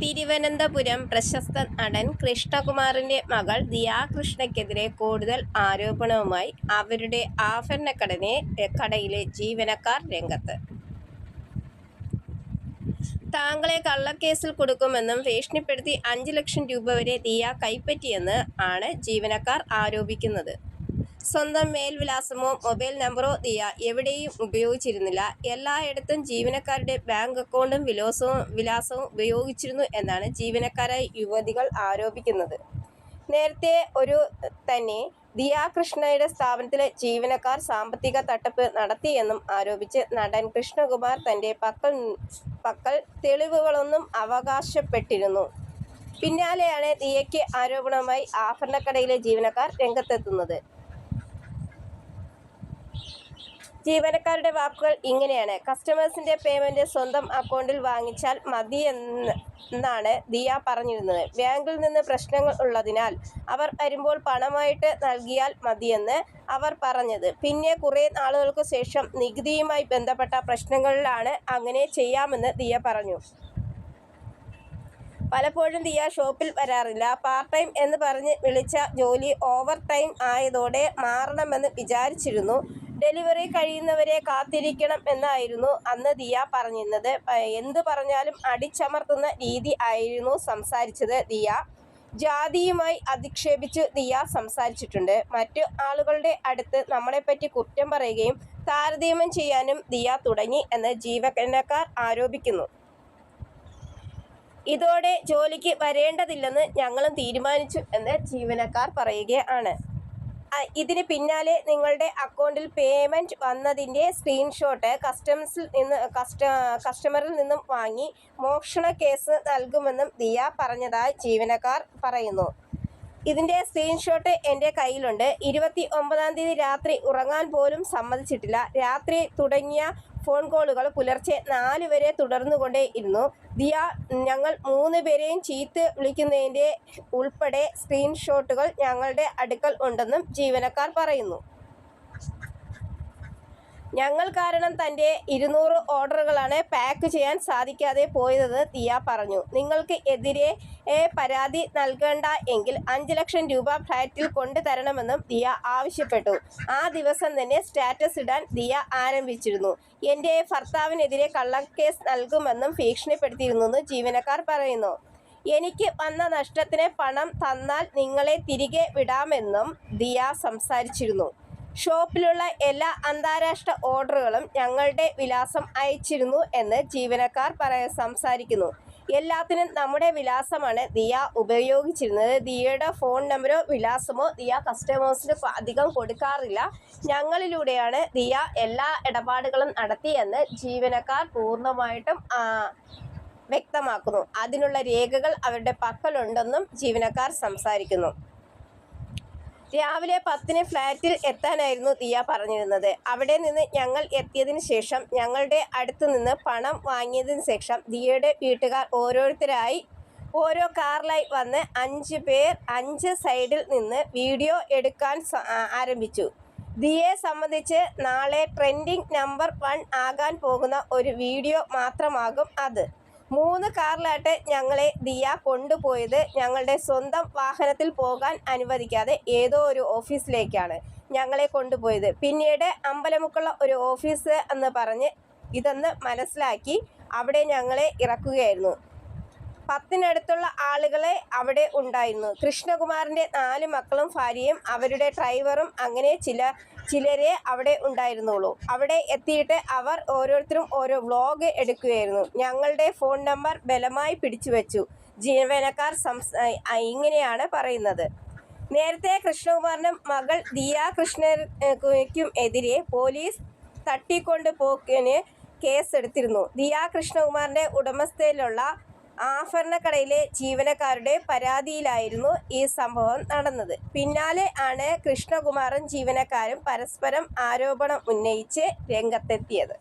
തിരുവനന്തപുരം പ്രശസ്ത നടൻ കൃഷ്ണകുമാറിന്റെ മകൾ ദിയാ കൃഷ്ണയ്ക്കെതിരെ കൂടുതൽ ആരോപണവുമായി അവരുടെ ആഭരണക്കടനെ കടയിലെ ജീവനക്കാർ രംഗത്ത്. താങ്കളെ കള്ളക്കേസിൽ കൊടുക്കുമെന്നും ഭീഷണിപ്പെടുത്തി അഞ്ച് ലക്ഷം രൂപ വരെ ദിയ കൈപ്പറ്റിയെന്ന് ആണ് ജീവനക്കാർ ആരോപിക്കുന്നത്. സ്വന്തം മേൽവിലാസമോ മൊബൈൽ നമ്പറോ ദിയ എവിടെയും ഉപയോഗിച്ചിരുന്നില്ല. എല്ലായിടത്തും ജീവനക്കാരുടെ ബാങ്ക് അക്കൗണ്ടും വിലാസവും വിലാസവും ഉപയോഗിച്ചിരുന്നു എന്നാണ് ജീവനക്കാരായ യുവതികൾ ആരോപിക്കുന്നത്. നേരത്തെ ഒരു തന്നെ ദിയ കൃഷ്ണയുടെ സ്ഥാപനത്തിലെ ജീവനക്കാർ സാമ്പത്തിക തട്ടിപ്പ് നടത്തിയെന്നും ആരോപിച്ച് നടൻ കൃഷ്ണകുമാർ തന്റെ പക്കൽ പക്കൽ തെളിവുകളൊന്നും അവകാശപ്പെട്ടിരുന്നു. പിന്നാലെയാണ് ദിയയ്ക്ക് ആരോപണവുമായി ആഭരണക്കടയിലെ ജീവനക്കാർ രംഗത്തെത്തുന്നത്. ജീവനക്കാരുടെ വാക്കുകൾ ഇങ്ങനെയാണ്. കസ്റ്റമേഴ്സിന്റെ പേയ്മെന്റ് സ്വന്തം അക്കൗണ്ടിൽ വാങ്ങിച്ചാൽ മതിയെന്നാണ് എന്നാണ് ദിയ പറഞ്ഞിരുന്നത്. ബാങ്കിൽ നിന്ന് പ്രശ്നങ്ങൾ ഉള്ളതിനാൽ അവർ വരുമ്പോൾ പണമായിട്ട് നൽകിയാൽ മതിയെന്ന് അവർ പറഞ്ഞത്. പിന്നെ കുറേ നാളുകൾക്ക് ശേഷം നികുതിയുമായി ബന്ധപ്പെട്ട പ്രശ്നങ്ങളിലാണ് അങ്ങനെ ചെയ്യാമെന്ന് ദിയ പറഞ്ഞു. പലപ്പോഴും ദിയ ഷോപ്പിൽ വരാറില്ല. പാർട്ട് ടൈം എന്ന് പറഞ്ഞ് വിളിച്ച ജോലി ഓവർ ടൈം ആയതോടെ മാറണമെന്ന് വിചാരിച്ചിരുന്നു. ഡെലിവറി കഴിയുന്നവരെ കാത്തിരിക്കണം എന്നായിരുന്നു അന്ന് ദിയ പറഞ്ഞിരുന്നത്. എന്ത് പറഞ്ഞാലും അടിച്ചമർത്തുന്ന രീതി ആയിരുന്നു സംസാരിച്ചത് ദിയ. ജാതിയുമായി അധിക്ഷേപിച്ച് ദിയ സംസാരിച്ചിട്ടുണ്ട്. മറ്റു ആളുകളുടെ അടുത്ത് നമ്മളെപ്പറ്റി കുറ്റം പറയുകയും താരതമ്യം ചെയ്യാനും ദിയ തുടങ്ങി എന്ന് ജീവനക്കാർ ആരോപിക്കുന്നു. ഇതോടെ ജോലിക്ക് വരേണ്ടതില്ലെന്ന് ഞങ്ങളും തീരുമാനിച്ചു എന്ന് ജീവനക്കാർ പറയുകയാണ്. ഇതിന് പിന്നാലെ നിങ്ങളുടെ അക്കൗണ്ടിൽ പേയ്മെന്റ് വന്നതിന്റെ സ്ക്രീൻഷോട്ട് കസ്റ്റംസിൽ നിന്ന് കസ്റ്റ കസ്റ്റമറിൽ നിന്നും വാങ്ങി മോഷണ കേസ് നൽകുമെന്നും ദിയ പറഞ്ഞതായി ജീവനക്കാർ പറയുന്നു. ഇതിന്റെ സ്ക്രീൻഷോട്ട് എന്റെ കയ്യിലുണ്ട്. ഇരുപത്തി ഒമ്പതാം തീയതി രാത്രി ഉറങ്ങാൻ പോലും സമ്മതിച്ചിട്ടില്ല. രാത്രി തുടങ്ങിയ ഫോൺ കോളുകൾ പുലർച്ചെ നാല് വരെ തുടർന്നുകൊണ്ടേയിരുന്നു ദിയ ഞങ്ങൾ മൂന്ന് പേരെയും ചീത്ത് വിളിക്കുന്നതിന്റെ ഉൾപ്പെടെ സ്ക്രീൻഷോട്ടുകൾ ഞങ്ങളുടെ അടുക്കൽ ഉണ്ടെന്നും ജീവനക്കാർ പറയുന്നു. ഞങ്ങൾ കാരണം തന്റെ ഇരുന്നൂറ് ഓർഡറുകളാണ് പാക്ക് ചെയ്യാൻ സാധിക്കാതെ പോയതെന്ന് തിയ പറഞ്ഞു. നിങ്ങൾക്ക് എതിരെ പരാതി നൽകേണ്ട എങ്കിൽ അഞ്ച് ലക്ഷം രൂപ ഫ്ലാറ്റിൽ കൊണ്ടുതരണമെന്നും ദിയ ആവശ്യപ്പെട്ടു. ആ ദിവസം തന്നെ സ്റ്റാറ്റസ് ഇടാൻ ദിയ ആരംഭിച്ചിരുന്നു. എന്റെ ഭർത്താവിനെതിരെ കള്ളക്കേസ് നൽകുമെന്നും ഭീഷണിപ്പെടുത്തിയിരുന്നെന്ന് ജീവനക്കാർ പറയുന്നു. എനിക്ക് വന്ന നഷ്ടത്തിന് പണം തന്നാൽ നിങ്ങളെ തിരികെ വിടാമെന്നും ദിയ സംസാരിച്ചിരുന്നു. ഷോപ്പിലുള്ള എല്ലാ അന്താരാഷ്ട്ര ഓർഡറുകളും ഞങ്ങളുടെ വിലാസം അയച്ചിരുന്നു എന്ന് ജീവനക്കാർ പറയ സംസാരിക്കുന്നു. എല്ലാത്തിനും നമ്മുടെ വിലാസമാണ് ദിയ ഉപയോഗിച്ചിരുന്നത്. ദിയയുടെ ഫോൺ നമ്പറോ വിലാസമോ ദിയ കസ്റ്റമേഴ്സിന് അധികം കൊടുക്കാറില്ല. ഞങ്ങളിലൂടെയാണ് ദിയ എല്ലാ ഇടപാടുകളും നടത്തിയെന്ന് ജീവനക്കാർ പൂർണമായിട്ടും വ്യക്തമാക്കുന്നു. അതിനുള്ള രേഖകൾ അവരുടെ പക്കലുണ്ടെന്നും ജീവനക്കാർ സംസാരിക്കുന്നു. രാവിലെ പത്തിന് ഫ്ലാറ്റിൽ എത്താനായിരുന്നു ദിയ പറഞ്ഞിരുന്നത്. അവിടെ നിന്ന് ഞങ്ങൾ എത്തിയതിന് ശേഷം ഞങ്ങളുടെ അടുത്തു നിന്ന് പണം വാങ്ങിയതിന് ശേഷം ദിയയുടെ വീട്ടുകാർ ഓരോരുത്തരായി ഓരോ കാറിലായി വന്ന് അഞ്ച് പേർ അഞ്ച് സൈഡിൽ നിന്ന് വീഡിയോ എടുക്കാൻ ആരംഭിച്ചു. ദിയെ സംബന്ധിച്ച് നാളെ ട്രെൻഡിംഗ് നമ്പർ വൺ ആകാൻ പോകുന്ന ഒരു വീഡിയോ മാത്രമാകും അത്. മൂന്ന് കാറിലായിട്ട് ഞങ്ങളെ ദിയ കൊണ്ടുപോയത് ഞങ്ങളുടെ സ്വന്തം വാഹനത്തിൽ പോകാൻ അനുവദിക്കാതെ ഏതോ ഒരു ഓഫീസിലേക്കാണ് ഞങ്ങളെ കൊണ്ടുപോയത്. പിന്നീട് അമ്പലമുക്കുള്ള ഒരു ഓഫീസ് എന്ന് പറഞ്ഞ് ഇതെന്ന് മനസ്സിലാക്കി അവിടെ ഞങ്ങളെ ഇറക്കുകയായിരുന്നു. പത്തിനടുത്തുള്ള ആളുകളെ അവിടെ ഉണ്ടായിരുന്നു. കൃഷ്ണകുമാറിന്റെ നാല് മക്കളും ഭാര്യയും അവരുടെ ഡ്രൈവറും അങ്ങനെ ചില ചിലരെ അവിടെ ഉണ്ടായിരുന്നുള്ളൂ. അവിടെ എത്തിയിട്ട് അവർ ഓരോരുത്തരും ഓരോ വ്ലോഗ് എടുക്കുകയായിരുന്നു. ഞങ്ങളുടെ ഫോൺ നമ്പർ ബലമായി പിടിച്ചു വെച്ചു. ജീവനക്കാർ സംസ ഇങ്ങനെയാണ് പറയുന്നത്. നേരത്തെ കൃഷ്ണകുമാറിന്റെ മകൾ ദിയ കൃഷ്ണക്കും എതിരെ പോലീസ് തട്ടിക്കൊണ്ട് പോക്കിന് കേസെടുത്തിരുന്നു. ദിയ കൃഷ്ണകുമാറിന്റെ ഉടമസ്ഥയിലുള്ള ആഭരണക്കടയിലെ ജീവനക്കാരുടെ പരാതിയിലായിരുന്നു ഈ സംഭവം നടന്നത്. പിന്നാലെ ആണ് കൃഷ്ണകുമാറും ജീവനക്കാരും പരസ്പരം ആരോപണം ഉന്നയിച്ച് രംഗത്തെത്തിയത്.